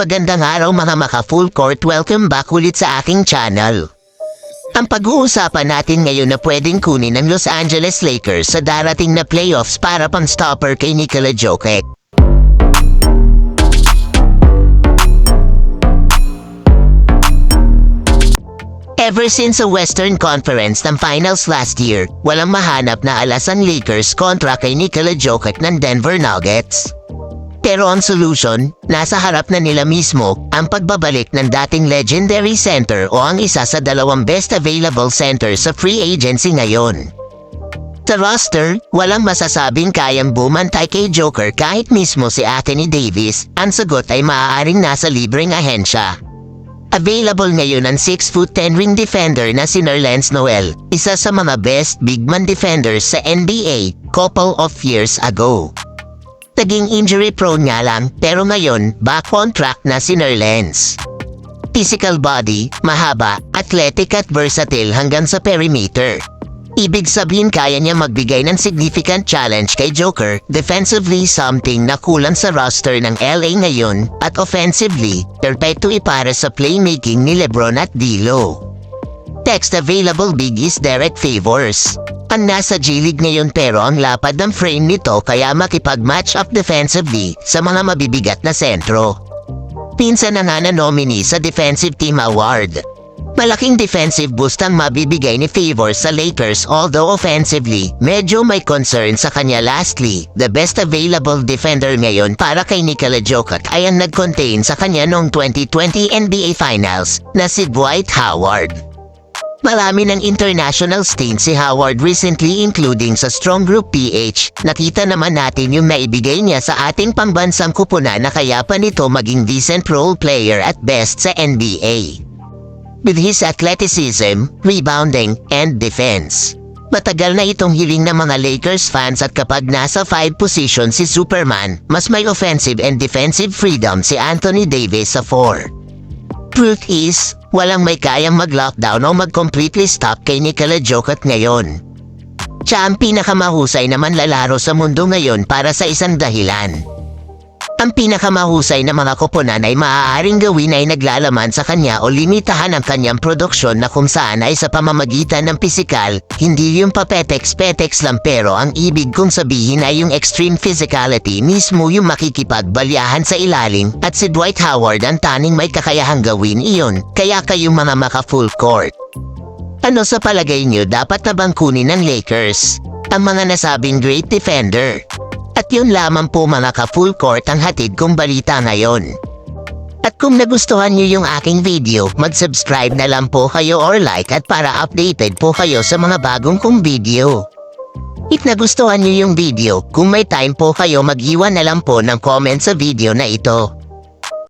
Magandang araw mga maka full court, welcome back ulit sa aking channel. Ang pag-uusapan natin ngayon na pwedeng kunin ng Los Angeles Lakers sa darating na playoffs para pang stopper kay Nikola Jokic. Ever since sa Western Conference ng Finals last year, walang mahanap na alas ang Lakers kontra kay Nikola Jokic ng Denver Nuggets. Pero ang solution, nasa harap na nila mismo ang pagbabalik ng dating legendary center o ang isa sa dalawang best available center sa free agency ngayon. Sa roster, walang masasabing kayang bumantay kay Joker kahit mismo si Anthony Davis, ang sagot ay maaaring nasa libreng ahensya. Available ngayon ang 6 foot 10 ring defender na si Nerlens Noel, isa sa mga best big man defenders sa NBA couple of years ago. Naging injury prone nga lang pero ngayon back on track na si Nerlens. Physical body, mahaba, athletic at versatile hanggang sa perimeter. Ibig sabihin kaya niya magbigay ng significant challenge kay Joker, defensively something na kulang sa roster ng LA ngayon, at offensively, perpeto ipara sa playmaking ni Lebron at D'Lo. Text available big is Derek Favors. Ang nasa G-League ngayon pero ang lapad ng frame nito kaya makipag-match up defensively sa mga mabibigat na sentro. Pinsan na nga na nominee sa Defensive Team Award. Malaking defensive boost ang mabibigay ni Favors sa Lakers although offensively, medyo may concern sa kanya lastly. The best available defender ngayon para kay Nikola Jokic ay ang nag-contain sa kanya noong 2020 NBA Finals na si Dwight Howard. Marami ng international stain si Howard recently including sa Strong Group PH. Nakita naman natin yung naibigay niya sa ating pambansang kupunan na kaya pa nito maging decent role player at best sa NBA. With his athleticism, rebounding, and defense. Matagal na itong hiling ng mga Lakers fans at kapag nasa 5 position si Superman, mas may offensive and defensive freedom si Anthony Davis sa 4. Truth is, walang may kayang mag-lockdown o mag-completely stop kay Nikola Jokic ngayon. Siya ang pinakamahusay na manlalaro sa mundo ngayon para sa isang dahilan. Ang pinakamahusay na mga koponan ay maaaring gawin ay naglalaman sa kanya o limitahan ang kanyang produksyon na kung saan ay sa pamamagitan ng pisikal, hindi yung papetex-petex lang pero ang ibig kong sabihin ay yung extreme physicality mismo yung makikipagbalyahan sa ilalim at si Dwight Howard ang taning may kakayahang gawin iyon kaya kayong mga maka full court. Ano sa palagay niyo dapat na bang kunin ng Lakers? Ang mga nasabing great defender. At yun lamang po mga ka-full court ang hatid kong balita ngayon. At kung nagustuhan niyo yung aking video, mag-subscribe na lang po kayo or like at para updated po kayo sa mga bagong kong video. If nagustuhan niyo yung video, kung may time po kayo mag-iwan na lang po ng comment sa video na ito.